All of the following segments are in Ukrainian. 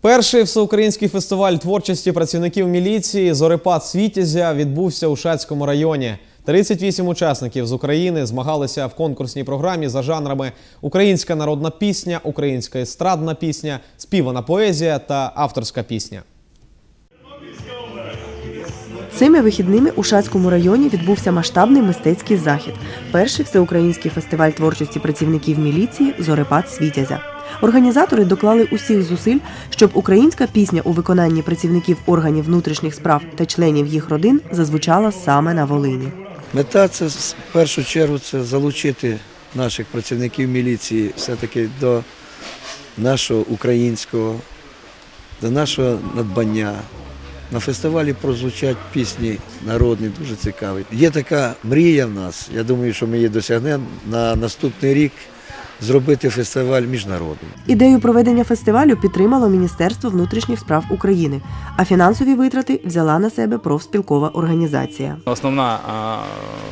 Перший всеукраїнський фестиваль творчості працівників міліції Зорепад Світязя відбувся у Шацькому районі. 38 учасників з України змагалися в конкурсній програмі за жанрами українська народна пісня, українська естрадна пісня, співана поезія та авторська пісня. Цими вихідними у Шацькому районі відбувся масштабний мистецький захід. Перший всеукраїнський фестиваль творчості працівників міліції Зорепад Світязя. Організатори доклали усіх зусиль, щоб українська пісня у виконанні працівників органів внутрішніх справ та членів їх родин зазвучала саме на Волині. Мета це в першу чергу це залучити наших працівників міліції все-таки до нашого українського, до нашого надбання. На фестивалі прозвучать пісні народні, дуже цікаві. Є така мрія в нас, я думаю, що ми її досягнемо на наступний рік зробити фестиваль міжнародним. Ідею проведення фестивалю підтримало Міністерство внутрішніх справ України, а фінансові витрати взяла на себе профспілкова організація. Основна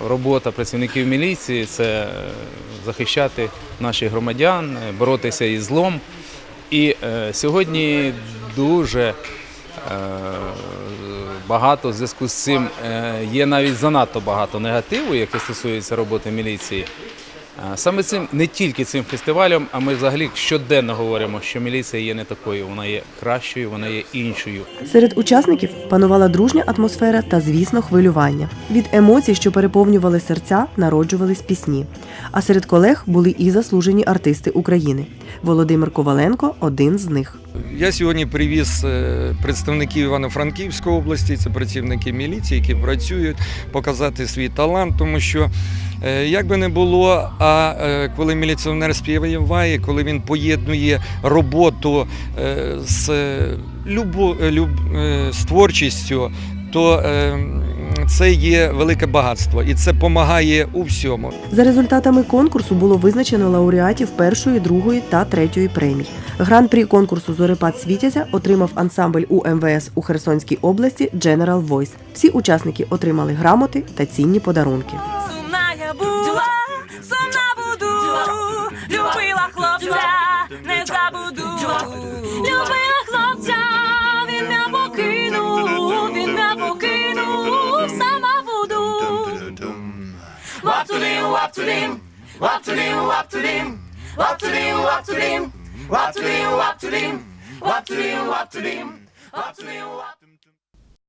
робота працівників міліції це е, захищати наших громадян, е, боротися із злом. І е, сьогодні дуже е, багато в зв'язку з цим е, є навіть занадто багато негативу, яке стосується роботи міліції. Саме цим не тільки цим фестивалем, а ми взагалі щоденно говоримо, що міліція є не такою, вона є кращою, вона є іншою. Серед учасників панувала дружня атмосфера та, звісно, хвилювання. Від емоцій, що переповнювали серця, народжувались пісні. А серед колег були і заслужені артисти України. Володимир Коваленко один з них. Я сьогодні привіз е, представників Івано-Франківської області, це працівники міліції, які працюють, показати свій талант, тому що е, як би не було, а е, коли міліціонер співає, коли він поєднує роботу з, любо, люб, з творчістю, то це є велике багатство і це допомагає у всьому. За результатами конкурсу було визначено лауреатів першої, другої та третьої премій. Гран-прі конкурсу Зорепад Світязя отримав ансамбль УМВС у Херсонській області General Voice. Всі учасники отримали грамоти та цінні подарунки. Сумна я була, сумна буду, любила хлопця, не забуду. Любила хлопця, він мене покинув, він мене покинув, сама буду. Ваптулім, ваптулім, ваптулім, ваптулім, ваптулім, ваптулім, Wap to dim, wap to dim, wap to dim, wap to dim, wap to dim, wap.